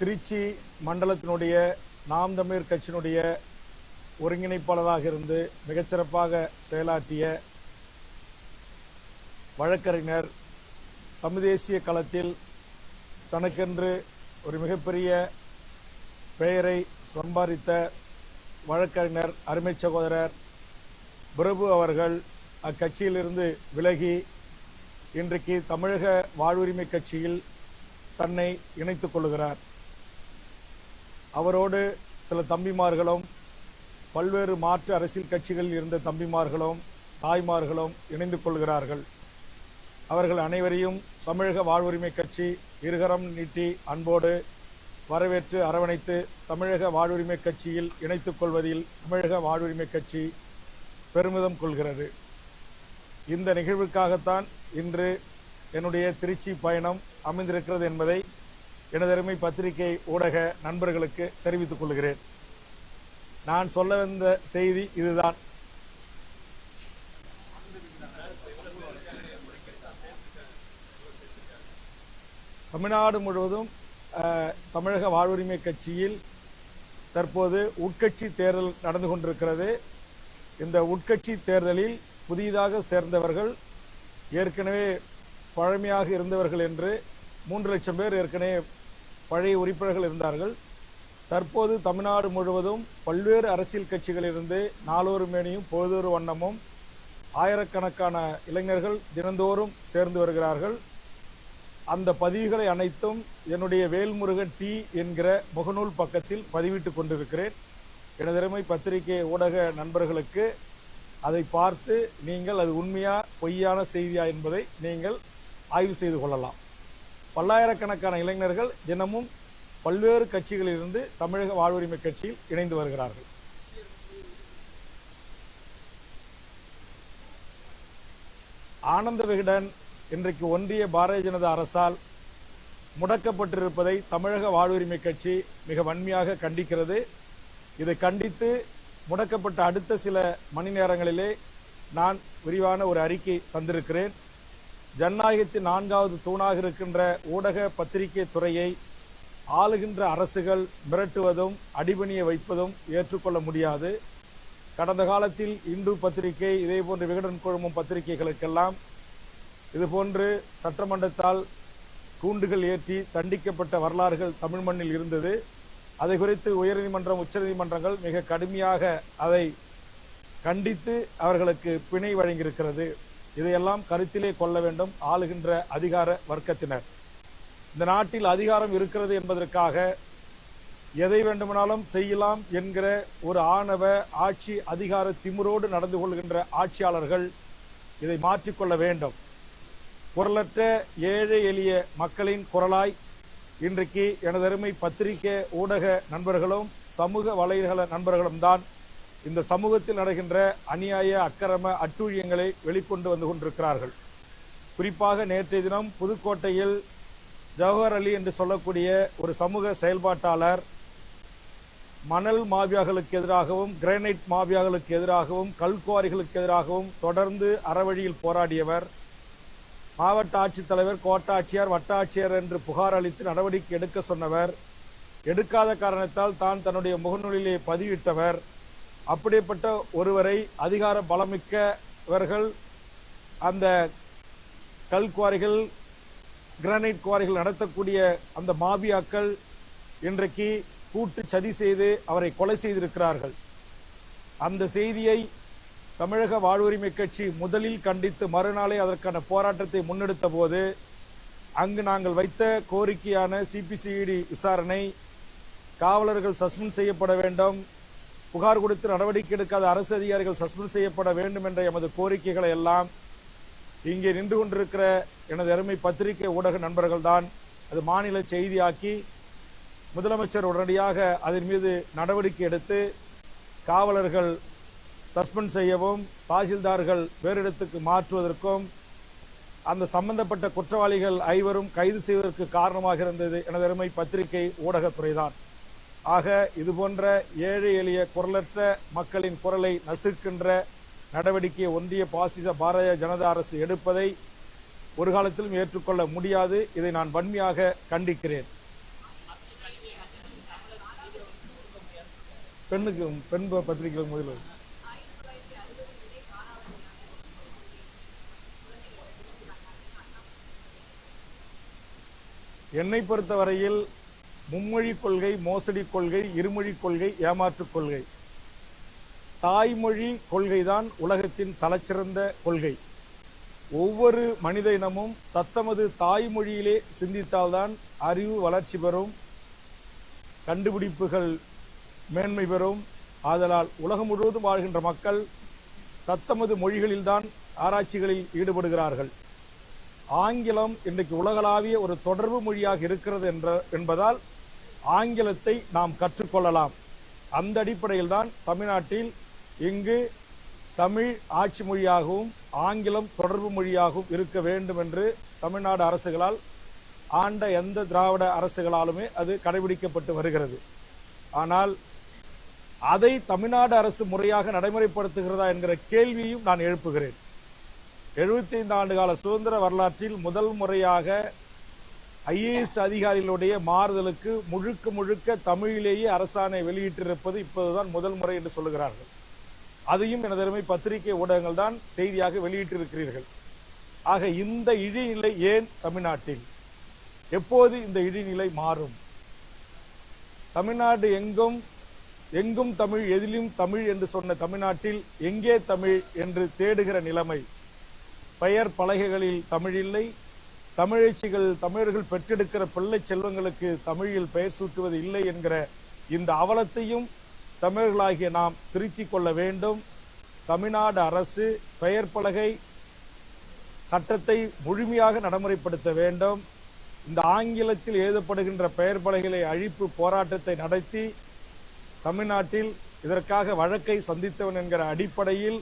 திருச்சி மண்டலத்தினுடைய நாம் தமிழர் கட்சியினுடைய ஒருங்கிணைப்பாளராக இருந்து மிகச்சிறப்பாக செயலாற்றிய வழக்கறிஞர் தமிழ் தேசிய களத்தில் தனக்கென்று ஒரு மிகப்பெரிய பெயரை சம்பாதித்த வழக்கறிஞர் அருமை சகோதரர் பிரபு அவர்கள் அக்கட்சியிலிருந்து விலகி இன்றைக்கு தமிழக வாழ்வுரிமை கட்சியில் தன்னை இணைத்துக் கொள்கிறார். அவரோடு சில தம்பிமார்களும் பல்வேறு மாற்று அரசியல் கட்சிகளில் இருந்த தம்பிமார்களும் தாய்மார்களும் இணைந்து கொள்கிறார்கள். அவர்கள் அனைவரையும் தமிழக வாழ்வுரிமை கட்சி இருகரம் நீட்டி அன்போடு வரவேற்று அரவணைத்து தமிழக வாழ்வுரிமை கட்சியில் இணைத்துக் கொள்வதில் தமிழக வாழ்வுரிமை கட்சி பெருமிதம் கொள்கிறது. இந்த நிகழ்வுக்காகத்தான் இன்று என்னுடைய திருச்சி பயணம் அமைந்திருக்கிறது என்பதை எனதருமை பத்திரிகை ஊடக நண்பர்களுக்கு தெரிவித்துக் கொள்கிறேன். நான் சொல்ல வந்த செய்தி இதுதான். தமிழ்நாடு முழுவதும் தமிழக வாழ்வுரிமை கட்சியில் தற்போது உட்கட்சி தேர்தல் நடந்து கொண்டிருக்கிறது. இந்த உட்கட்சி தேர்தலில் புதிதாக சேர்ந்தவர்கள் ஏற்கனவே பழமையாக இருந்தவர்கள் என்று மூன்று லட்சம் பேர் ஏற்கனவே பழைய உறுப்பினர்கள் இருந்தார்கள். தற்போது தமிழ்நாடு முழுவதும் பல்வேறு அரசியல் கட்சிகளிலிருந்து நாளொரு மேனியும் பொழுதொரு வண்ணமும் ஆயிரக்கணக்கான இளைஞர்கள் தினந்தோறும் சேர்ந்து வருகிறார்கள். அந்த பதிவுகளை அனைத்தும் என்னுடைய வேல்முருகன் டி என்கிற முகநூல் பக்கத்தில் பதிவிட்டு கொண்டிருக்கிறேன். எனதிறமை பத்திரிகை ஊடக நண்பர்களுக்கு அதை பார்த்து நீங்கள் அது உண்மையா பொய்யான செய்தியா என்பதை நீங்கள் ஆய்வு செய்து கொள்ளலாம். பல்லாயிரக்கணக்கான இளைஞர்கள் தினமும் பல்வேறு கட்சிகளிலிருந்து தமிழக வாழ்வுரிமை கட்சியில் இணைந்து வருகிறார்கள். ஆனந்த விகடன் இன்றைக்கு ஒன்றிய பாரதிய ஜனதா அரசால் முடக்கப்பட்டிருப்பதை தமிழக வாழ்வுரிமை கட்சி மிக வன்மையாக கண்டிக்கிறது. இதை கண்டித்து முடக்கப்பட்ட அடுத்த சில மணி நேரங்களிலே நான் விரிவான ஒரு அறிக்கை தந்திருக்கிறேன். ஜனநாயகத்தின் நான்காவது தூணாக இருக்கின்ற ஊடக பத்திரிகை துறையை ஆளுகின்ற அரசுகள் மிரட்டுவதும் அடிபணிய வைப்பதும் ஏற்றுக்கொள்ள முடியாது. கடந்த காலத்தில் இந்து பத்திரிகை இதே போன்ற விகடன் குழுமம் பத்திரிகைகளுக்கெல்லாம் இதுபோன்று சட்டமன்றத்தால் கூண்டுகள் ஏற்றி தண்டிக்கப்பட்ட வரலாறுகள் தமிழ் மண்ணில் இருந்தது. அதை குறித்து உயர்நீதிமன்றம் உச்சநீதிமன்றங்கள் மிக கடுமையாக அதை கண்டித்து அவர்களுக்கு பிணை வழங்கியிருக்கிறது. இதையெல்லாம் கருத்திலே கொள்ள வேண்டும் ஆளுகின்ற அதிகார வர்க்கத்தினர். இந்த நாட்டில் அதிகாரம் இருக்கிறது என்பதற்காக எதை வேண்டுமானாலும் செய்யலாம் என்கிற ஒரு ஆணவ ஆட்சி அதிகார திமுறோடு நடந்து கொள்கின்ற ஆட்சியாளர்கள் இதை மாற்றிக்கொள்ள வேண்டும். குரலற்ற ஏழை எளிய மக்களின் குரலாய் இன்றைக்கு எனது அருமை பத்திரிகை ஊடக நண்பர்களும் சமூக வலைதள நண்பர்களும் தான் இந்த சமூகத்தில் நடக்கின்ற அநியாய அக்கிரம அட்டூழியங்களை வெளிக்கொண்டு வந்து கொண்டிருக்கிறார்கள். குறிப்பாக நேற்றைய தினம் புதுக்கோட்டையில் ஜவஹர் அலி என்று சொல்லக்கூடிய ஒரு சமூக செயல்பாட்டாளர் மணல் மாவியாக்களுக்கு எதிராகவும் கிரானைட் மாவியாக்களுக்கு எதிராகவும் கல்குவாரிகளுக்கு எதிராகவும் தொடர்ந்து அறவழியில் போராடியவர் மாவட்ட ஆட்சித்தலைவர் கோட்டாட்சியர் வட்டாட்சியர் என்று புகார் அளித்து நடவடிக்கை எடுக்க சொன்னவர் எடுக்காத காரணத்தால் தான் தன்னுடைய முகநூலிலே பதிவிட்டவர் அப்படிப்பட்ட ஒருவரை அதிகார பலமிக்கவர்கள் அந்த கல் குவாரிகள் கிரானைட் குவாரிகள் நடத்தக்கூடிய அந்த மாபியாக்கள் இன்றைக்கு கூட்டு சதி செய்து அவரை கொலை செய்திருக்கிறார்கள். அந்த செய்தியை தமிழக வாழ்வுரிமை கட்சி முதலில் கண்டித்து மறுநாளே அதற்கான போராட்டத்தை முன்னெடுத்த போது அங்கு நாங்கள் வைத்த கோரிக்கையான சிபிசிஇடி விசாரணை காவலர்கள் சஸ்பெண்ட் செய்யப்பட வேண்டும் புகார் கொடுத்து நடவடிக்கை எடுக்காத அரசு அதிகாரிகள் சஸ்பெண்ட் செய்யப்பட வேண்டும் என்ற எமது கோரிக்கைகளை எல்லாம் இங்கே நின்று கொண்டிருக்கிற எனது அருமை பத்திரிகை ஊடக நண்பர்கள் தான் அது மாநில செய்தியாக்கி முதலமைச்சர் உடனடியாக அதன் மீது நடவடிக்கை எடுத்து காவலர்கள் சஸ்பெண்ட் செய்யவும் தாசில்தார்கள் வேறு இடத்துக்கு மாற்றுவதற்கும் அந்த சம்பந்தப்பட்ட குற்றவாளிகள் ஐவரும் கைது செய்வதற்கு காரணமாக இருந்தது எனது அருமை பத்திரிகை ஊடகத்துறைதான். ஆக இது போன்ற ஏழை எளிய குரலற்ற மக்களின் குரலை நசுக்கின்ற நடவடிக்கையை ஒன்றிய பாசிச பாரதிய ஜனதா அரசு எடுப்பதை ஒரு காலத்திலும் ஏற்றுக்கொள்ள முடியாது. இதை நான் வன்மையாக கண்டிக்கிறேன். பெண்ணுக்கு பெண் பத்திரிகைகள் முதல்வர். என்னை பொறுத்தவரையில் மும்மொழி கொள்கை மோசடி கொள்கை இருமொழி கொள்கை ஏமாற்றுக் கொள்கை. தாய்மொழி கொள்கைதான் உலகத்தின் தலைச்சிறந்த கொள்கை. ஒவ்வொரு மனித இனமும் தத்தமது தாய்மொழியிலே சிந்தித்தால்தான் அறிவு வளர்ச்சி பெறும் கண்டுபிடிப்புகள் மேன்மை பெறும். ஆதலால் உலகம் முழுவதும் வாழ்கின்ற மக்கள் தத்தமது மொழிகளில்தான் ஆராய்ச்சிகளில் ஈடுபடுகிறார்கள். ஆங்கிலம் இன்றைக்கு உலகளாவிய ஒரு தொடர்பு மொழியாக இருக்கிறது என்ற என்பதால் ஆங்கிலத்தை நாம் கற்றுக்கொள்ளலாம். அந்த அடிப்படையில் தான் தமிழ்நாட்டில் இங்கு தமிழ் ஆட்சி மொழியாகவும் ஆங்கிலம் தொடர்பு மொழியாகவும் இருக்க வேண்டும் என்று தமிழ்நாடு அரசுகளால் ஆண்ட எந்த திராவிட அரசுகளாலுமே அது கடைபிடிக்கப்பட்டு வருகிறது. ஆனால் அதை தமிழ்நாடு அரசு முறையாக நடைமுறைப்படுத்துகிறதா என்கிற கேள்வியும் நான் எழுப்புகிறேன். 75 ஆண்டு கால சுதந்திர வரலாற்றில் முதல் முறையாக ஐஏஎஸ் அதிகாரிகளுடைய மாறுதலுக்கு முழுக்க முழுக்க தமிழிலேயே அரசாணை வெளியிட்டிருப்பது இப்போதுதான் முதல் முறை என்று சொல்லுகிறார்கள். அதையும் எனதருமை பத்திரிகை ஊடகங்கள் தான் செய்தியாக வெளியிட்டிருக்கிறீர்கள். ஆக இந்த இழிநிலை ஏன் தமிழ்நாட்டில்? எப்போது இந்த இழிநிலை மாறும்? தமிழ்நாடு எங்கும் எங்கும் தமிழ் எதிலும் தமிழ் என்று சொன்ன தமிழ்நாட்டில் எங்கே தமிழ் என்று தேடுகிற நிலைமை? பெயர் பலகைகளில் தமிழ் இல்லை தமிழச்சிகள் தமிழர்கள் பெற்றெடுக்கிற பிள்ளை செல்வங்களுக்கு தமிழில் பெயர் சூட்டுவது இல்லை என்கிற இந்த அவலத்தையும் தமிழர்களாகிய நாம் திருத்திக் கொள்ள வேண்டும். தமிழ்நாடு அரசு பெயர் பலகை சட்டத்தை முழுமையாக நடைமுறைப்படுத்த வேண்டும். இந்த ஆங்கிலத்தில் எழுதப்படுகின்ற பெயர் பலகைகளை அழிப்பு போராட்டத்தை நடத்தி தமிழ்நாட்டில் இதற்காக வழக்கை சந்தித்தவன் என்கிற அடிப்படையில்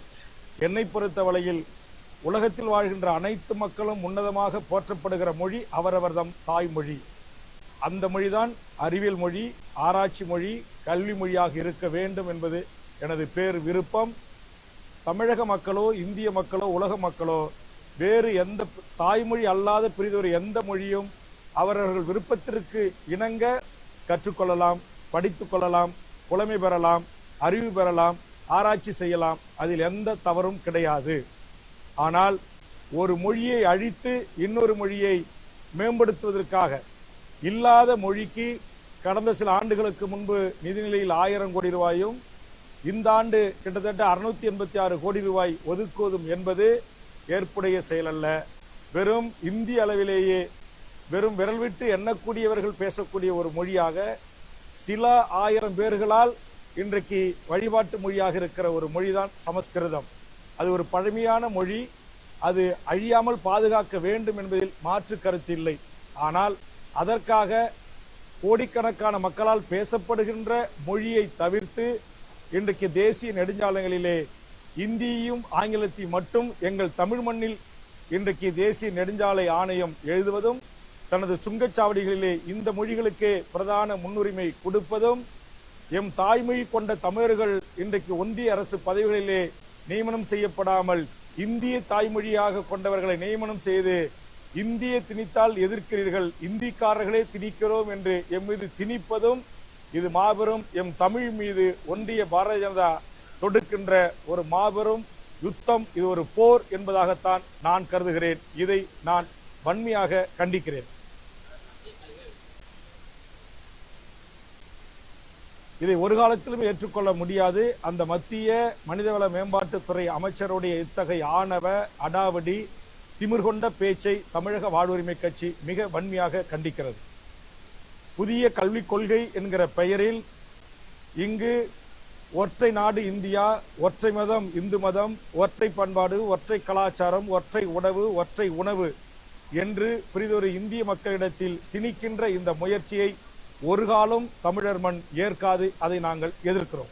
என்னை பொறுத்தவரையில் உலகத்தில் வாழ்கின்ற அனைத்து மக்களும் உன்னதமாக போற்றப்படுகிற மொழி அவரவர்தம் தாய்மொழி. அந்த மொழிதான் அறிவியல் மொழி ஆராய்ச்சி மொழி கல்வி மொழியாக இருக்க வேண்டும் என்பது எனது பேர் விருப்பம். தமிழக மக்களோ இந்திய மக்களோ உலக மக்களோ வேறு எந்த தாய்மொழி அல்லாத பிரிதொரு எந்த மொழியும் அவரவர்கள் விருப்பத்திற்கு இணங்க கற்றுக்கொள்ளலாம் படித்து கொள்ளலாம் புலமை பெறலாம் அறிவு பெறலாம் ஆராய்ச்சி செய்யலாம். அதில் எந்த தவறும் கிடையாது. ஆனால் ஒரு மொழியை அழித்து இன்னொரு மொழியை மேம்படுத்துவதற்காக இல்லாத மொழிக்கு கடந்த சில ஆண்டுகளுக்கு முன்பு நிதிநிலையில் ஆயிரம் கோடி ரூபாயும் இந்த ஆண்டு கிட்டத்தட்ட அறுநூத்தி எண்பத்தி ஆறு கோடி ரூபாய் ஒதுக்குவதும் என்பது ஏற்புடைய செயலல்ல. வெறும் இந்திய அளவிலேயே வெறும் விரல் விட்டு எண்ணக்கூடியவர்கள் பேசக்கூடிய ஒரு மொழியாக சில ஆயிரம் பேர்களால் இன்றைக்கு வழிபாட்டு மொழியாக இருக்கிற ஒரு மொழிதான் சமஸ்கிருதம். அது ஒரு பழமையான மொழி. அது அழியாமல் பாதுகாக்க வேண்டும் என்பதில் மாற்று கருத்து இல்லை. ஆனால் அதற்காக கோடிக்கணக்கான மக்களால் பேசப்படுகின்ற மொழியை தவிர்த்து இன்றைக்கு தேசிய நெடுஞ்சாலைகளிலே இந்தியும் ஆங்கிலத்தையும் மட்டும் எங்கள் தமிழ் மண்ணில் இன்றைக்கு தேசிய நெடுஞ்சாலை ஆணையம் எழுதுவதும் தனது சுங்கச்சாவடிகளிலே இந்த மொழிகளுக்கே பிரதான முன்னுரிமை கொடுப்பதும் எம் தாய்மொழி கொண்ட தமிழர்கள் இன்றைக்கு ஒன்றிய அரசு பதவிகளிலே நியமனம் செய்யப்படாமல் இந்திய தாய்மொழியாக கொண்டவர்களை நியமனம் செய்து இந்திய திணித்தால் எதிர்க்கிறீர்கள் இந்திக்காரர்களே திணிக்கிறோம் என்று எம் மீது திணிப்பதும் இது மாபெரும் எம் தமிழ் மீது ஒன்றிய பாரதிய ஜனதா தொடுக்கின்ற ஒரு மாபெரும் யுத்தம் இது ஒரு போர் என்பதாகத்தான் நான் கருதுகிறேன். இதை நான் வன்மையாக கண்டிக்கிறேன். இதை ஒரு காலத்திலும் ஏற்றுக்கொள்ள முடியாது. அந்த மத்திய மனிதவள மேம்பாட்டுத்துறை அமைச்சருடைய இத்தகைய ஆணவ அடாவடி திமிர்கொண்ட பேச்சை தமிழக வாழ்வுரிமை கட்சி மிக வன்மையாக கண்டிக்கிறது. புதிய கல்விக் கொள்கை என்கிற பெயரில் இங்கு ஒற்றை நாடு இந்தியா ஒற்றை மதம் இந்து மதம் ஒற்றை பண்பாடு ஒற்றை கலாச்சாரம் ஒற்றை உணவு ஒற்றை உணவு என்று பிரிதொரு இந்திய மக்களிடத்தில் திணிக்கின்ற இந்த முயற்சியை ஒரு காலம் தமிழர் மண் ஏற்காது அதை நாங்கள் எதிர்க்கிறோம்.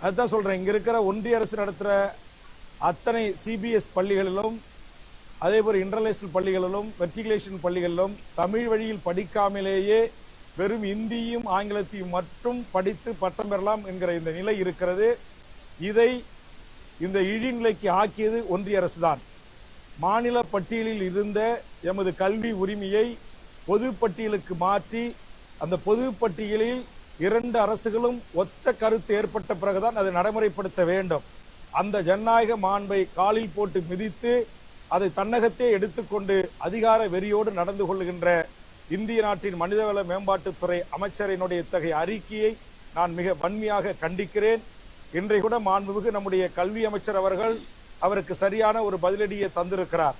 அதுதான் சொல்றேன். இங்க இருக்கிற ஒன்றிய அரசு நடத்துற அத்தனை சிபிஎஸ் பள்ளிகளிலும் அதே போல இன்டர்நேஷனல் பள்ளிகளிலும் மெட்ரிகுலேஷன் பள்ளிகளிலும் தமிழ் வழியில் படிக்காமலேயே வெறும் இந்தியும் ஆங்கிலத்தையும் மட்டும் படித்து பட்டம் பெறலாம் என்கிற இந்த நிலை இருக்கிறது. இதை இந்த இழிநிலைக்கு ஆக்கியது ஒன்றிய அரசு தான் மாநில பட்டியலில் இருந்த எமது கல்வி உரிமையை பொது பட்டியலுக்கு மாற்றி அந்த பொது பட்டியலில் இரண்டு அரசுகளும் ஒத்த கருத்து ஏற்பட்ட பிறகுதான் அதை நடைமுறைப்படுத்த வேண்டும். அந்த ஜனநாயக மாண்பை காலில் போட்டு மிதித்து அதை தன்னகத்தே எடுத்துக்கொண்டு அதிகார வெறியோடு நடந்து கொள்கின்ற இந்திய நாட்டின் மனிதவள மேம்பாட்டுத்துறை அமைச்சரினுடைய இத்தகைய அறிக்கையை நான் மிக வன்மையாக கண்டிக்கிறேன். இன்றைய கூட மாண்புமிகு நம்முடைய கல்வி அமைச்சர் அவர்கள் அவருக்கு சரியான ஒரு பதிலடியை தந்திருக்கிறார்.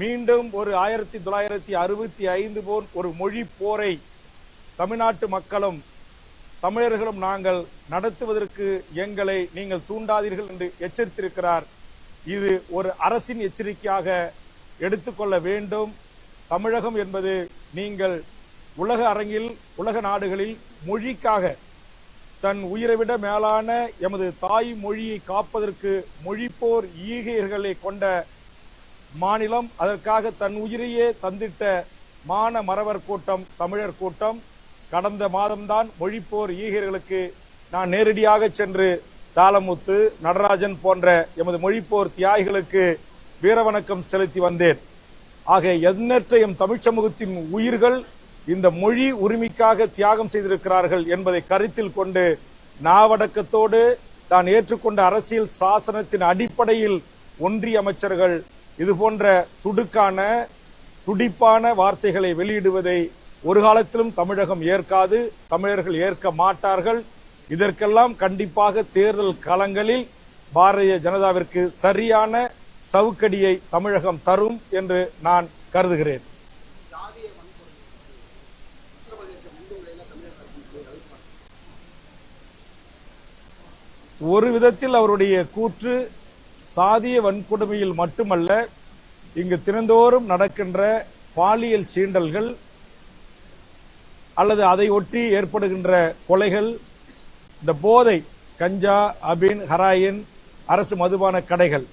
மீண்டும் ஒரு ஆயிரத்தி தொள்ளாயிரத்தி அறுபத்தி ஐந்து போல் ஒரு மொழி போரை தமிழ்நாட்டு மக்களும் தமிழர்களும் நாங்கள் நடத்துவதற்கு எங்களை நீங்கள் தூண்டாதீர்கள் என்று எச்சரித்திருக்கிறார். இது ஒரு அரசின் எச்சரிக்கையாக எடுத்துக்கொள்ள வேண்டும். தமிழகம் என்பது நீங்கள் உலக அரங்கில் உலக நாடுகளில் மொழிக்காக தன் உயிரை விட மேலான எமது தாய் மொழியை காப்பதற்கு மொழிப்போர் ஈகையர்களை கொண்ட மாநிலம். அதற்காக தன் உயிரையே தந்திட்ட மான மறவர் கூட்டம் தமிழர் கூட்டம். கடந்த மாதம்தான் மொழிப்போர் ஈகையர்களுக்கு நான் நேரடியாக சென்று தாளமுத்து நடராஜன் போன்ற எமது மொழிப்போர் தியாகிகளுக்கு வீரவணக்கம் செலுத்தி வந்தேன். ஆக எண்ணற்ற எம் தமிழ் சமூகத்தின் உயிர்கள் இந்த மொழி உரிமைக்காக தியாகம் செய்திருக்கிறார்கள் என்பதை கருத்தில் கொண்டு நாவடக்கத்தோடு தான் ஏற்றுக்கொண்ட அரசியல் சாசனத்தின் அடிப்படையில் ஒன்றிய அமைச்சர்கள் இது போன்ற துடுக்கான துடிப்பான வார்த்தைகளை வெளியிடுவதை ஒரு காலத்திலும் தமிழகம் ஏற்காது தமிழர்கள் ஏற்க மாட்டார்கள். இதற்கெல்லாம் கண்டிப்பாக தேர்தல் களங்களில் பாரதிய ஜனதாவிற்கு சரியான சவுக்கடியை தமிழகம் தரும் என்று நான் கருதுகிறேன். ஒரு விதத்தில் அவருடைய கூற்று சாதிய வன்கொடுமையில் மட்டுமல்ல இங்கு தினந்தோறும் நடக்கின்ற பாலியல் சீண்டல்கள் அல்லது அதை ஒட்டி ஏற்படுகின்ற கொலைகள் இந்த போதை கஞ்சா அபின் ஹராயின் அரசு மதுபான கடைகள்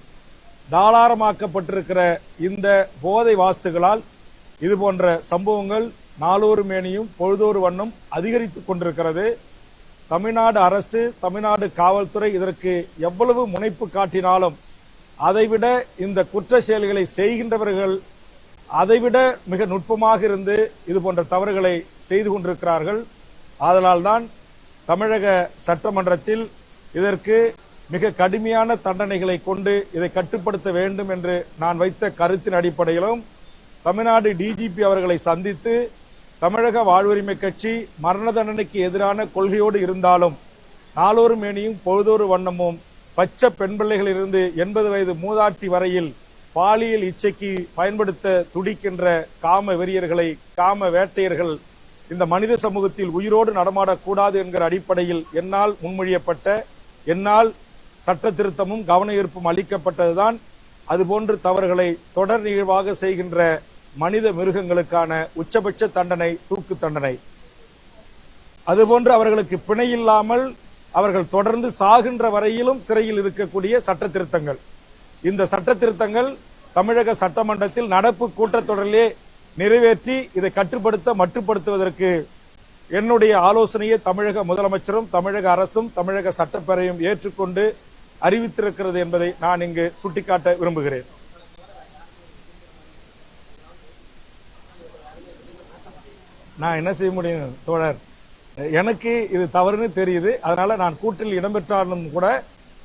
தாளாரமாக்கப்பட்டிருக்கிற இந்த போதை வாஸ்துகளால் இது போன்ற சம்பவங்கள் நாளொரு மேனியும் பொழுதோறு வண்ணம் அதிகரித்துக் கொண்டிருக்கிறது. தமிழ்நாடு அரசு தமிழ்நாடு காவல்துறை இதற்கு எவ்வளவு முனைப்பு காட்டினாலும் அதைவிட இந்த குற்ற செயல்களை செய்கின்றவர்கள் அதைவிட மிக நுட்பமாக இருந்து இது போன்ற தவறுகளை செய்து கொண்டிருக்கிறார்கள். அதனால்தான் தமிழக சட்டமன்றத்தில் இதற்கு மிக கடுமையான தண்டனைகளை கொண்டு இதை கட்டுப்படுத்த வேண்டும் என்று நான் வைத்த கருத்தின் அடிப்படையிலும் தமிழ்நாடு டிஜிபி அவர்களை சந்தித்து தமிழக வாழ்வுரிமை கட்சி மரண தண்டனைக்கு எதிரான கொள்கையோடு இருந்தாலும் நாளொரு மேனியும் பொழுதொரு வண்ணமும் பச்சை பெண் பிள்ளைகளிலிருந்து எண்பது வயது மூதாட்டி வரையில் பாலியல் இச்சைக்கு பயன்படுத்த துடிக்கின்ற காம வெறியர்களை காம வேட்டையர்கள் இந்த மனித சமூகத்தில் உயிரோடு நடமாடக்கூடாது என்கிற அடிப்படையில் என்னால் முன்மொழியப்பட்ட என்னால் சட்ட திருத்தமும் கவன ஈர்ப்பும் அளிக்கப்பட்டதுதான். அதுபோன்று தவறுகளை தொடர் நிகழ்வாக செய்கின்ற மனித மிருகங்களுக்கான உச்சபட்ச தண்டனை தூக்கு தண்டனை. அதுபோன்று அவர்களுக்கு பிணை இல்லாமல் அவர்கள் தொடர்ந்து சாகின்ற வரையிலும் சிறையில் இருக்கக்கூடிய சட்ட திருத்தங்கள் இந்த சட்ட திருத்தங்கள் தமிழக சட்டமன்றத்தில் நடப்பு கூட்டத்தொடரிலே நிறைவேற்றி இதை கட்டுப்படுத்த மட்டுப்படுத்துவதற்கு என்னுடைய ஆலோசனையை தமிழக முதலமைச்சரும் தமிழக அரசும் தமிழக சட்டப்பேரவையும் ஏற்றுக்கொண்டு அறிவித்திருக்கிறது என்பதை நான் இங்கு சுட்டிக்காட்ட விரும்புகிறேன். நான் என்ன செய்ய முடியும் தோழர்? எனக்கு இது தவறுன்னு தெரியுது. அதனால நான் கூட்டில் இடம்பெற்றாலும் கூட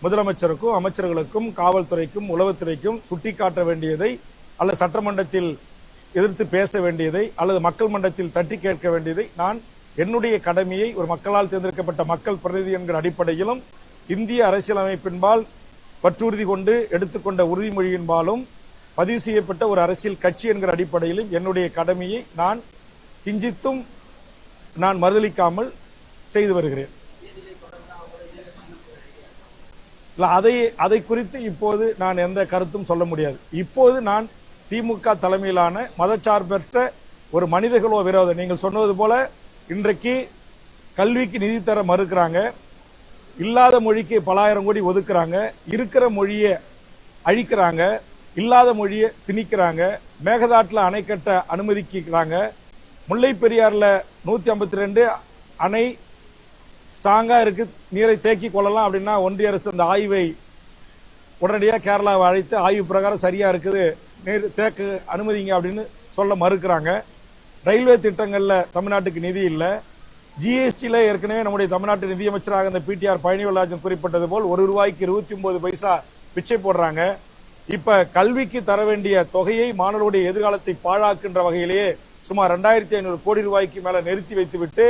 முதலமைச்சருக்கும் அமைச்சர்களுக்கும் காவல்துறைக்கும் உளவுத்துறைக்கும் சுட்டிக்காட்ட வேண்டியதை அல்லது சட்டமன்றத்தில் எதிர்த்து பேச வேண்டியதை அல்லது மக்கள் மன்றத்தில் தட்டி கேட்க வேண்டியதை நான் என்னுடைய கடமையை ஒரு மக்களால் தேர்ந்தெடுக்கப்பட்ட மக்கள் பிரதிநிதி என்கிற அடிப்படையிலும் இந்திய அரசியலமைப்பின்பால் பற்றுறுதி கொண்டு எடுத்துக்கொண்ட உறுதிமொழியின்பாலும் பதிவு செய்யப்பட்ட ஒரு அரசியல் கட்சி என்கிற அடிப்படையிலும் என்னுடைய கடமையை நான் கிஞ்சித்தும் நான் மறுதளிக்காமல் செய்து வருகிறேன். இல்லை அதை அதை குறித்து இப்போது நான் எந்த கருத்தும் சொல்ல முடியாது. இப்போது நான் திமுக தலைமையிலான மதச்சார்பற்ற ஒரு மனிதகுலோ விரோதம் நீங்கள் சொன்னது போல இன்றைக்கு கல்விக்கு நிதி தர மறுக்கிறாங்க. இல்லாத மொழிக்கு பலாயிரம் கோடி ஒதுக்குறாங்க. இருக்கிற மொழியை அழிக்கிறாங்க. இல்லாத மொழியை திணிக்கிறாங்க. மேகதாட்டில் அணை கட்ட அனுமதிக்கிறாங்க. முல்லை பெரியாறுல நூத்தி ஐம்பத்தி ரெண்டு அணை ஸ்ட்ராங்கா இருக்கு. நீரை தேக்கி கொள்ளலாம் அப்படின்னா ஒன்றிய அரசு அந்த ஆய்வை உடனடியாக கேரளாவை அழைத்து ஆய்வு பிரகாரம் சரியா இருக்குது. நேர் தேக்கு அனுமதிங்க அப்படின்னு சொல்ல மறுக்கிறாங்க. ரயில்வே திட்டங்களில் தமிழ்நாட்டுக்கு நிதி இல்லை. ஜிஎஸ்டியில் ஏற்கனவே நம்முடைய தமிழ்நாட்டு நிதியமைச்சராக இந்த பிடிஆர் பழனிவல்லாஜன் குறிப்பிட்டது போல் ஒரு ரூபாய்க்கு இருபத்தி ஒன்பது பைசா பிச்சை போடுறாங்க. இப்போ கல்விக்கு தர வேண்டிய தொகையை மாணவருடைய எதிர்காலத்தை பாழாக்குன்ற வகையிலேயே சுமார் ரெண்டாயிரத்தி ஐநூறு கோடி ரூபாய்க்கு மேல நிறுத்தி வைத்துவிட்டு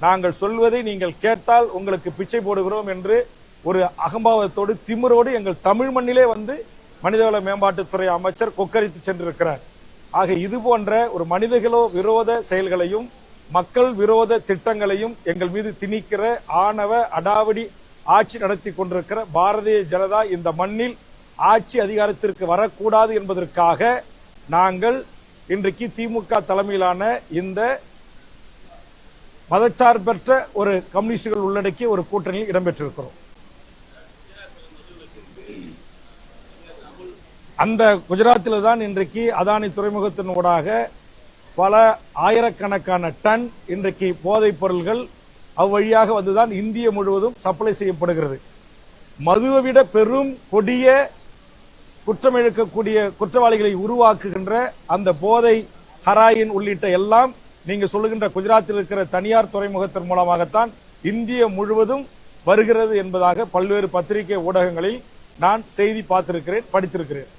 நாங்கள் சொல்வதை நீங்கள் கேட்டால் உங்களுக்கு பிச்சை போடுகிறோம் என்று ஒரு அகம்பாவத்தோடு திமிரோடு எங்கள் தமிழ் மண்ணிலே வந்து மனிதவள மேம்பாட்டுத்துறை அமைச்சர் கொக்கரித்து சென்றிருக்கிறார். ஆக இது போன்ற ஒரு மனிதகளோ விரோத செயல்களையும் மக்கள் விரோத திட்டங்களையும் எங்கள் மீது திணிக்கிற ஆணவ அடாவடி ஆட்சி நடத்தி கொண்டிருக்கிற பாரதிய ஜனதா இந்த மண்ணில் ஆட்சி அதிகாரத்திற்கு வரக்கூடாது என்பதற்காக நாங்கள் இன்றைக்கு திமுக தலைமையிலான இந்த மதச்சார்பற்ற ஒரு கம்யூனிஸ்டுகள் உள்ளடக்கிய ஒரு கூட்டணியில் இடம்பெற்றிருக்கிறோம். அந்த குஜராத்தில் தான் இன்றைக்கு அதானி துறைமுகத்தின் ஊடாக பல ஆயிரக்கணக்கான டன் இன்றைக்கு போதைப் பொருள்கள் அவ்வழியாக வந்துதான் இந்திய முழுவதும் சப்ளை செய்யப்படுகிறது. மதுவை விட பெரும் கொடிய குற்றம் இழுக்கக்கூடிய குற்றவாளிகளை உருவாக்குகின்ற அந்த போதை ஹராயின் உள்ளிட்ட எல்லாம் நீங்க சொல்லுகின்ற குஜராத்தில் இருக்கிற தனியார் துறைமுகத்தின் மூலமாகத்தான் இந்திய முழுவதும் வருகிறது என்பதாக பல்வேறு பத்திரிகை ஊடகங்களில் நான் செய்தி பார்த்திருக்கிறேன் படித்திருக்கிறேன்.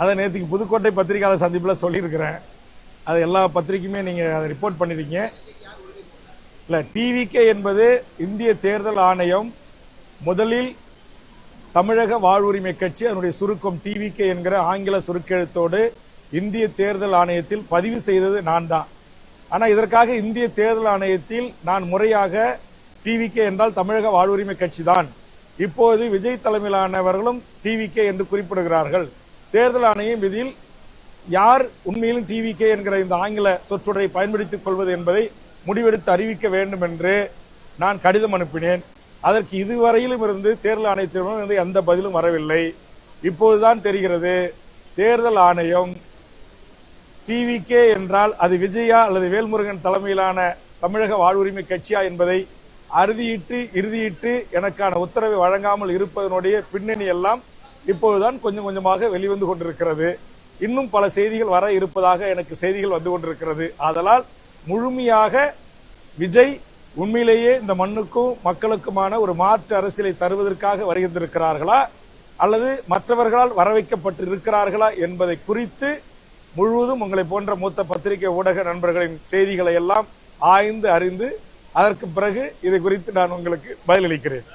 அதை நேற்றுக்கு புதுக்கோட்டை பத்திரிகையாளர் சந்திப்பில் சொல்லியிருக்கிறேன். அது எல்லா பத்திரிகையுமே நீங்கள் அதை ரிப்போர்ட் பண்ணியிருக்கீங்க இல்லை டிவிகே என்பது இந்திய தேர்தல் ஆணையம் முதலில் தமிழக வாழ்வுரிமை கட்சி அதனுடைய சுருக்கம் டிவிகே என்கிற ஆங்கில சுருக்கெழுத்தோடு இந்திய தேர்தல் ஆணையத்தில் பதிவு செய்தது நான் தான். ஆனால் இதற்காக இந்திய தேர்தல் ஆணையத்தில் நான் முறையாக டிவிகே என்றால் தமிழக வாழ்வுரிமை கட்சி தான். இப்போது விஜய் தலைமையிலானவர்களும் டிவிகே என்று குறிப்பிடுகிறார்கள். தேர்தல் ஆணையம் இதில் யார் உண்மையிலும் டிவிகே என்கிற இந்த ஆங்கில சொற்றொடரை பயன்படுத்திக் கொள்வது என்பதை முடிவெடுத்து அறிவிக்க வேண்டும் என்று நான் கடிதம் அனுப்பினேன். அதற்கு இதுவரையிலும் இருந்து தேர்தல் ஆணையத்திடம் இருந்து எந்த பதிலும் வரவில்லை. இப்போதுதான் தெரிகிறது தேர்தல் ஆணையம் டிவிகே என்றால் அது விஜயா அல்லது வேல்முருகன் தலைமையிலான தமிழக வாழ்வுரிமை கட்சியா என்பதை அறுதியிட்டு இறுதியிட்டு எனக்கான உத்தரவை வழங்காமல் இருப்பதனுடைய பின்னணி எல்லாம் இப்போதுதான் கொஞ்சம் கொஞ்சமாக வெளிவந்து கொண்டிருக்கிறது. இன்னும் பல செய்திகள் வர இருப்பதாக எனக்கு செய்திகள் வந்து கொண்டிருக்கிறது. ஆதலால் முழுமையாக விஜய் உண்மையிலேயே இந்த மண்ணுக்கும் மக்களுக்குமான ஒரு மாற்று அரசியலை தருவதற்காக வருகின்றிருக்கிறார்களா? அல்லது மற்றவர்களால் வரவைக்கப்பட்டு இருக்கிறார்களா என்பதை குறித்து முழுவதும் உங்களை போன்ற மூத்த பத்திரிகை ஊடக நண்பர்களின் செய்திகளை எல்லாம் ஆய்ந்து அறிந்து அதற்கு பிறகு இதை குறித்து நான் உங்களுக்கு பதிலளிக்கிறேன்.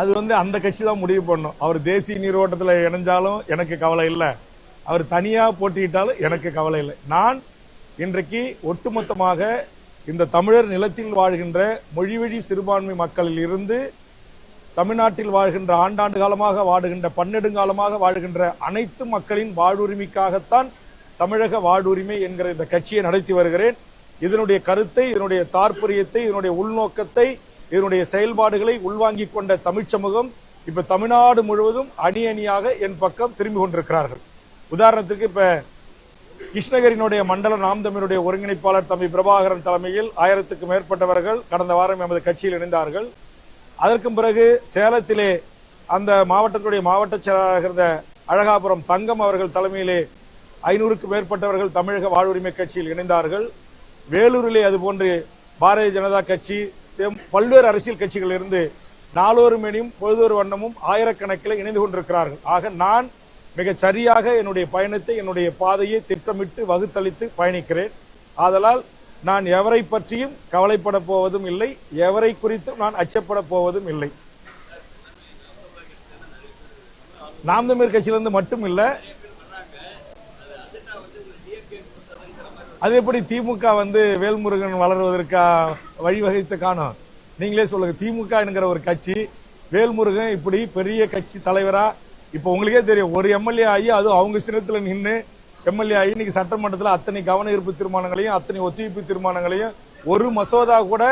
அது வந்து அந்த கட்சி தான் முடிவு பண்ணும். அவர் தேசிய நீரோட்டத்தில் இணைஞ்சாலும் எனக்கு கவலை இல்லை. அவர் தனியாக போட்டியிட்டாலும் எனக்கு கவலை இல்லை. நான் இன்றைக்கு ஒட்டுமொத்தமாக இந்த தமிழர் நிலத்தில் வாழ்கின்ற மொழிவழி சிறுபான்மை மக்களில் இருந்து தமிழ்நாட்டில் வாழ்கின்ற ஆண்டாண்டு காலமாக வாடுகின்ற பன்னெடுங்காலமாக வாழ்கின்ற அனைத்து மக்களின் வாழ்வுரிமைக்காகத்தான் தமிழக வாழ்வுரிமை என்கிற இந்த கட்சியை நடத்தி வருகிறேன். இதனுடைய கருத்தை இதனுடைய தாற்பரியத்தை இதனுடைய உள்நோக்கத்தை இதனுடைய செயல்பாடுகளை உள்வாங்கிக் கொண்ட தமிழ்ச் சமூகம் இப்ப தமிழ்நாடு முழுவதும் அணி அணியாக என் பக்கம் திரும்பி கொண்டிருக்கிறார்கள். உதாரணத்துக்கு இப்ப கிருஷ்ணகிரியினுடைய மண்டல நாம் தமிழுடைய ஒருங்கிணைப்பாளர் தம்பி பிரபாகரன் தலைமையில் ஆயிரத்துக்கும் மேற்பட்டவர்கள் கடந்த வாரம் எமது கட்சியில் இணைந்தார்கள். அதற்கும் பிறகு சேலத்திலே அந்த மாவட்டத்துடைய மாவட்ட செயலாளராக இருந்த அழகாபுரம் தங்கம் அவர்கள் தலைமையிலே ஐநூறுக்கும் மேற்பட்டவர்கள் தமிழக வாழ்வுரிமை கட்சியில் இணைந்தார்கள். வேலூரிலே அதுபோன்று பாரதிய ஜனதா கட்சி பல்வேறு அரசியல் கட்சிகளில் இருந்து நாளொரு மணியும் பொழுதொரு வண்ணமும் ஆயிரக்கணக்கில் இணைந்து கொண்டிருக்கிறார்கள். ஆக நான் மிக சரியாக என்னுடைய பயணத்தை என்னுடைய பாதையை திட்டமிட்டு வகுத்தளித்து பயணிக்கிறேன். ஆதலால் நான் எவரை பற்றியும் கவலைப்பட போவதும் இல்லை எவரை குறித்தும் நான் அச்சப்பட போவதும் இல்லை. நாம் தமிழ் கட்சியிலிருந்து மட்டும் இல்ல அது எப்படி திமுக வந்து வேல்முருகன் வளர்வதற்கா வழிவகைத்து காணும்? நீங்களே சொல்லுங்க. திமுக என்கிற ஒரு கட்சி வேல்முருகன் இப்படி பெரிய கட்சி தலைவரா? இப்ப உங்களுக்கே தெரியும் ஒரு எம்எல்ஏ ஆகி அதுவும் அவங்க சின்னத்துல நின்று எம்எல்ஏ ஆகி இன்னைக்கு சட்டமன்றத்தில் அத்தனை கவன ஈர்ப்பு தீர்மானங்களையும் அத்தனை ஒத்திவைப்பு தீர்மானங்களையும் ஒரு மசோதா கூட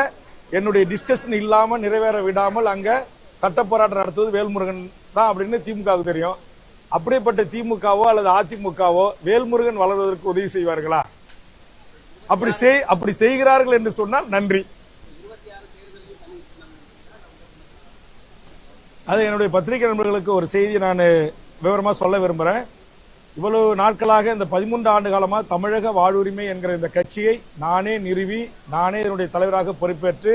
என்னுடைய டிஸ்கஷன் இல்லாமல் நிறைவேற விடாமல் அங்க சட்ட போராட்டம் நடத்துவது வேல்முருகன் தான் அப்படின்னு திமுகவுக்கு தெரியும். அப்படிப்பட்ட திமுகவோ அல்லது அதிமுகவோ வேல்முருகன் வளர்வதற்கு உதவி செய்வார்களா? அப்படி செய் அப்படி செய்கிறார்கள் என்று சொன்னால் நன்றி. அது என்னுடைய பத்திரிகை நண்பர்களுக்கு ஒரு செய்தி நான் விவரமாக சொல்ல விரும்புகிறேன் இவ்வளவு நாட்களாக இந்த பதிமூன்று ஆண்டு காலமாக தமிழக வாழ்வுரிமை என்கிற இந்த கட்சியை நானே நிறுவி நானே என்னுடைய தலைவராக பொறுப்பேற்று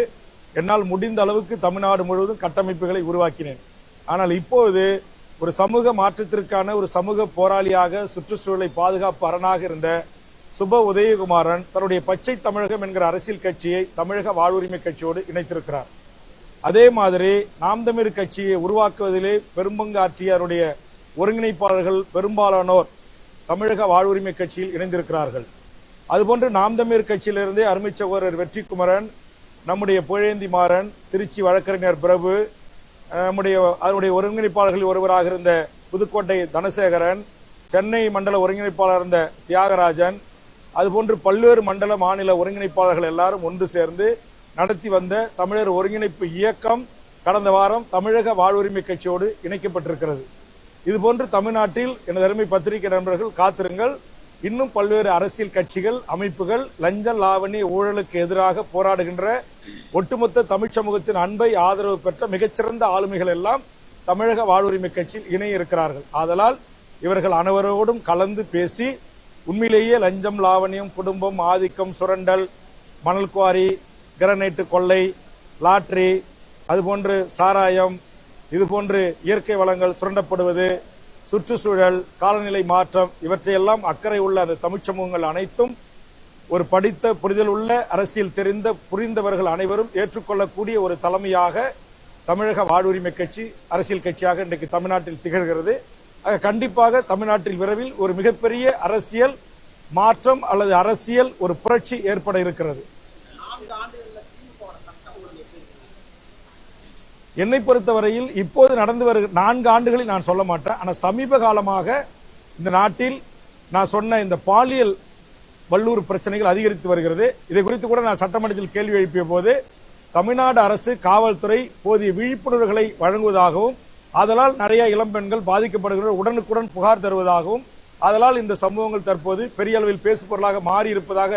என்னால் முடிந்த அளவுக்கு தமிழ்நாடு முழுவதும் கட்டமைப்புகளை உருவாக்கினேன். ஆனால் இப்போது ஒரு சமூக மாற்றத்திற்கான ஒரு சமூக போராளியாக சுற்றுச்சூழலை பாதுகாப்பு அரணாக இருந்த சுப உதயகுமாரன் தன்னுடைய பச்சை தமிழகம் என்கிற அரசியல் கட்சியை தமிழக வாழ்வுரிமை கட்சியோடு இணைத்திருக்கிறார். அதே மாதிரி நாம் தமிழ் கட்சியை உருவாக்குவதிலே பெரும்பங்கு ஆற்றியாருடைய ஒருங்கிணைப்பாளர்கள் பெரும்பாலானோர் தமிழக வாழ்வுரிமை கட்சியில் இணைந்திருக்கிறார்கள். அதுபோன்று நாம் தமிழ் கட்சியிலிருந்தே அருமை சகோதரர் வெற்றிக்குமரன் நம்முடைய புழேந்தி மாறன் திருச்சி வழக்கறிஞர் பிரபு நம்முடைய அதனுடைய ஒருங்கிணைப்பாளர்களில் ஒருவராக இருந்த புதுக்கோட்டை தனசேகரன் சென்னை மண்டல ஒருங்கிணைப்பாளர் இருந்த தியாகராஜன் அதுபோன்று பல்வேறு மண்டல மாநில ஒருங்கிணைப்பாளர்கள் எல்லாரும் ஒன்று சேர்ந்து நடத்தி வந்த தமிழர் ஒருங்கிணைப்பு இயக்கம் கடந்த வாரம் தமிழக வாழ்வுரிமை கட்சியோடு இணைக்கப்பட்டிருக்கிறது. இதுபோன்று தமிழ்நாட்டில் எனது அருமை பத்திரிகை நண்பர்கள் காத்திருங்கள். இன்னும் பல்வேறு அரசியல் கட்சிகள் அமைப்புகள் லஞ்ச லாவணி ஊழலுக்கு எதிராக போராடுகின்ற ஒட்டுமொத்த தமிழ் சமூகத்தின் அன்பை ஆதரவு பெற்ற மிகச்சிறந்த ஆளுமைகள் எல்லாம் தமிழக வாழ்வுரிமை கட்சியில் இணைய இருக்கிறார்கள். ஆதலால் இவர்கள் அனைவரோடும் கலந்து பேசி உண்மையிலேயே லஞ்சம் லாவணியம் குடும்பம் ஆதிக்கம் சுரண்டல் மணல் குவாரி கிரனைட்டு கொள்ளை லாட்ரி அதுபோன்று சாராயம் இதுபோன்று இயற்கை வளங்கள் சுரண்டப்படுவது சுற்றுச்சூழல் காலநிலை மாற்றம் இவற்றையெல்லாம் அக்கறை உள்ள அந்த தமிழ் சமூகங்கள் அனைத்தும் ஒரு படித்த புரிதல் உள்ள அரசியல் தெரிந்த புரிந்தவர்கள் அனைவரும் ஏற்றுக்கொள்ளக்கூடிய ஒரு தலைமையாக தமிழக வாழ்வுரிமை கட்சி அரசியல் கட்சியாக இன்றைக்கு தமிழ்நாட்டில் திகழ்கிறது. கண்டிப்பாக தமிழ்நாட்டில் விரைவில் ஒரு மிகப்பெரிய அரசியல் மாற்றம் அல்லது அரசியல் ஒரு புரட்சி ஏற்பட இருக்கிறது. என்னை பொறுத்தவரையில் இப்போது நடந்து வருகிற நான்கு ஆண்டுகளில் நான் சொல்ல மாட்டேன். ஆனால் சமீப காலமாக இந்த நாட்டில் நான் சொன்ன இந்த பாலியல் வல்லூர் பிரச்சனைகள் அதிகரித்து வருகிறது. இதை குறித்து கூட நான் சட்டமன்றத்தில் கேள்வி எழுப்பிய போது தமிழ்நாடு அரசு காவல்துறை போதிய விழிப்புணர்வுகளை வழங்குவதாகவும் அதனால் நிறைய இளம்பெண்கள் பாதிக்கப்படுகிற உடனுக்குடன் புகார் தருவதாகவும் அதனால் இந்த சம்பவங்கள் தற்போது பெரிய அளவில் பேசுபொருளாக மாறி இருப்பதாக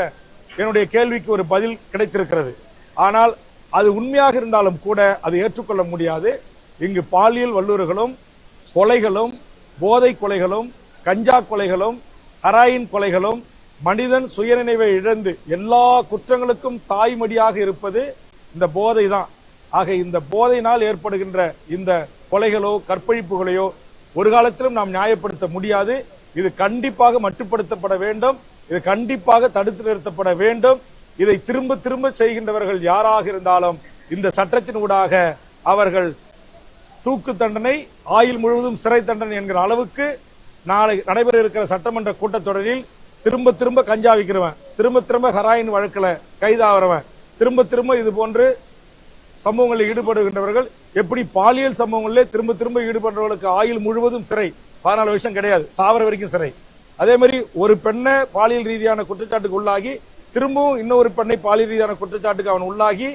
என்னுடைய கேள்விக்கு ஒரு பதில் கிடைத்திருக்கிறது. ஆனால் அது உண்மையாக இருந்தாலும் கூட அது ஏற்றுக்கொள்ள முடியாது. இங்கு பாலியல் வல்லுறர்களும் கொலைகளும் போதை கொலைகளும் கஞ்சா கொலைகளும் ஹராயின் கொலைகளும் மனிதன் சுயநினைவை இழந்து எல்லா குற்றங்களுக்கும் தாய்மடியாக இருப்பது இந்த போதை தான் ஆக இந்த போதையினால் ஏற்படுகின்ற இந்த கொலைகளோ கற்பழிப்புகளையோ ஒரு காலத்திலும் நாம் நியாயப்படுத்த முடியாது. இது கண்டிப்பாக மட்டுப்படுத்தப்பட வேண்டும். இது கண்டிப்பாக தடுத்து நிறுத்தப்பட வேண்டும். இதை திரும்ப திரும்ப செய்கின்றவர்கள் யாராக இருந்தாலும் இந்த சட்டத்தின் ஊடாக அவர்கள் தூக்கு தண்டனை ஆயுள் முழுவதும் சிறை தண்டனை என்கிற அளவுக்கு நாளை நடைபெற இருக்கிற சட்டமன்ற கூட்டத்தொடரில் திரும்ப திரும்ப கஞ்சா விற்கிறவன் திரும்ப திரும்ப ஹராயின் வழக்கில் கைதாகிறவன் திரும்ப திரும்ப இது போன்று சம்பவங்களில் ஈடுபடுகின்றவர்கள் எப்படி பாலியல் சம்பவங்களிலே திரும்ப திரும்ப ஈடுபடுறவர்களுக்கு ஆயுள் முழுவதும் சிறை. பதினாலு வருஷம் கிடையாது. சாவர வரைக்கும் சிறை. அதே மாதிரி ஒரு பெண்ணை பாலியல் ரீதியான குற்றச்சாட்டுக்கு உள்ளாகி திரும்பவும் இன்னொரு பெண்ணை பாலியல் ரீதியான குற்றச்சாட்டுக்கு அவன் உள்ளாகி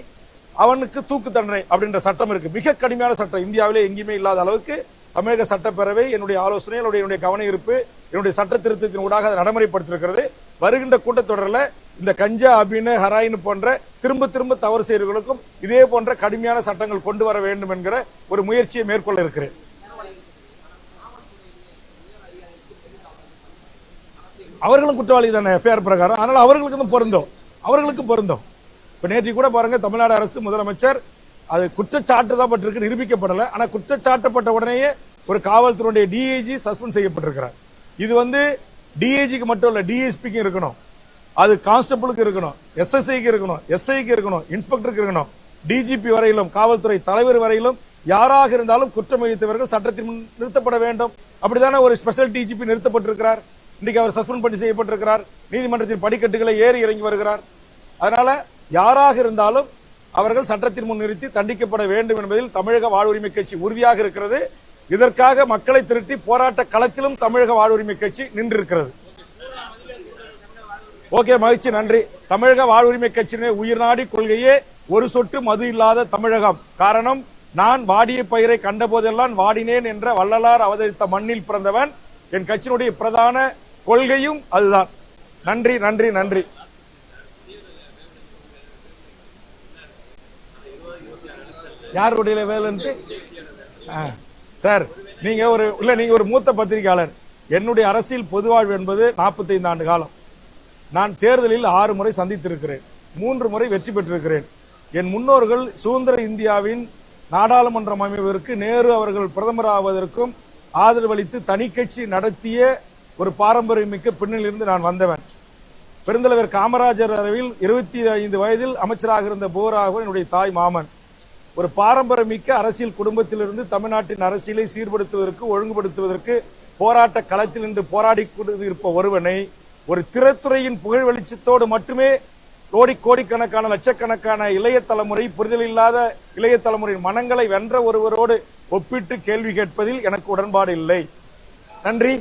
அவனுக்கு தூக்கு தண்டனை அப்படின்ற சட்டம் இருக்கு. மிக கடுமையான சட்டம். இந்தியாவிலே எங்கேயுமே இல்லாத அளவுக்கு தமிழக சட்டப்பேரவை என்னுடைய ஆலோசனை என்னுடைய கவன இருப்பு என்னுடைய சட்ட திருத்தத்தின் ஊடாக அதை நடைமுறைப்படுத்திருக்கிறது வருகின்ற கூட்டத்தொடரில் இந்த கஞ்சா அப்படின்னு ஹராயின் போன்ற திரும்ப திரும்ப தவறு செய்யறவர்களுக்கும் இதே போன்ற கடுமையான சட்டங்கள் கொண்டு வர வேண்டும் என்கிற ஒரு முயற்சியை மேற்கொள்ள இருக்கிறேன். அவர்களும் குற்றவாளி தானே எஃப்ஐஆர் பிரகாரம். அதனால அவர்களுக்கு தான் பொருந்தும். அவர்களுக்கு பொருந்தும். இப்போ நேற்று கூட பாருங்க தமிழ்நாடு அரசு முதலமைச்சர் அது குற்றச்சாட்டு தான் பட்டிருக்கு நிரூபிக்கப்படல. ஆனா குற்றச்சாட்டப்பட்ட உடனேயே ஒரு காவல்துறையுடைய டிஐஜி சஸ்பெண்ட் செய்யப்பட்டிருக்கிறார். இது வந்து டிஐஜிக்கு மட்டும் இல்ல டிஎஸ்பிக்கும் இருக்கணும். அது கான்ஸ்டபிளுக்கு இருக்கணும். எஸ்எஸ்ஐக்கு இருக்கணும். எஸ்ஐக்கு இருக்கணும். இன்ஸ்பெக்டருக்கு இருக்கணும். டிஜிபி வரையிலும் காவல்துறை தலைவர் வரையிலும் யாராக இருந்தாலும் குற்றம் இழைத்தவர்கள் சட்டத்தின் முன் நிறுத்தப்பட வேண்டும். அப்படித்தானே ஒரு ஸ்பெஷல் டிஜிபி நிறுத்தப்பட்டிருக்கிறார். இன்னைக்கு அவர் சஸ்பெண்ட் பண்ணி செய்யப்பட்டிருக்கிறார். நீதிமன்றத்தின் படிக்கட்டுகளை ஏறி இறங்கி வருகிறார். அதனால யாராக இருந்தாலும் அவர்கள் சட்டத்தின் முன் நிறுத்தி தண்டிக்கப்பட வேண்டும் என்பதில் தமிழக வாழ்வுரிமை கட்சி உறுதியாக இருக்கிறது. இதற்காக மக்களை திரட்டி போராட்ட களத்திலும் தமிழக வாழ்வுரிமை கட்சி நின்றிருக்கிறது. ஓகே மகிழ்ச்சி நன்றி. தமிழக வாழ்வுரிமை கட்சியினுடைய உயிர்நாடி கொள்கையே ஒரு சொட்டு மது இல்லாத தமிழகம். காரணம் நான் வாடிய பயிரை கண்டபோதெல்லாம் வாடினேன் என்ற வள்ளலார் அவதரித்த மண்ணில் பிறந்தவன் என் கட்சியினுடைய பிரதான கொள்கையும் அதுதான். நன்றி நன்றி நன்றி. யாருடைய வேலைன்ட்டு சார் நீங்க ஒரு இல்ல நீங்க ஒரு மூத்த பத்திரிகையாளர். என்னுடைய அரசியல் பொதுவாழ்வு என்பது நாற்பத்தைந்து ஆண்டு காலம். நான் தேர்தலில் ஆறு முறை சந்தித்திருக்கிறேன். மூன்று முறை வெற்றி பெற்றிருக்கிறேன். என் முன்னோர்கள் சுதந்திர இந்தியாவின் நாடாளுமன்றம் அமைவதற்கு நேரு அவர்கள் பிரதமர் ஆவதற்கும் ஆதரவளித்து தனி கட்சி நடத்திய ஒரு பாரம்பரியமிக்க பின்னணியிலிருந்து நான் வந்தவன். பெருந்தலைவர் காமராஜர் அளவில் இருபத்தி ஐந்து வயதில் அமைச்சராக இருந்த போராகவும் என்னுடைய தாய் மாமன். ஒரு பாரம்பரியமிக்க அரசியல் குடும்பத்திலிருந்து தமிழ்நாட்டின் அரசியலை சீர்படுத்துவதற்கு ஒழுங்குபடுத்துவதற்கு போராட்ட களத்தில் நின்று போராடி இருப்ப ஒருவனை ஒரு திரைத்துறையின் புகழ் வெளிச்சத்தோடு மட்டுமே கோடி கோடிக்கணக்கான லட்சக்கணக்கான இளைய தலைமுறை புரிதல் இல்லாத இளைய தலைமுறையின் மனங்களை வென்ற ஒருவரோடு ஒப்பிட்டு கேள்வி கேட்பதில் எனக்கு உடன்பாடு இல்லை. நன்றி.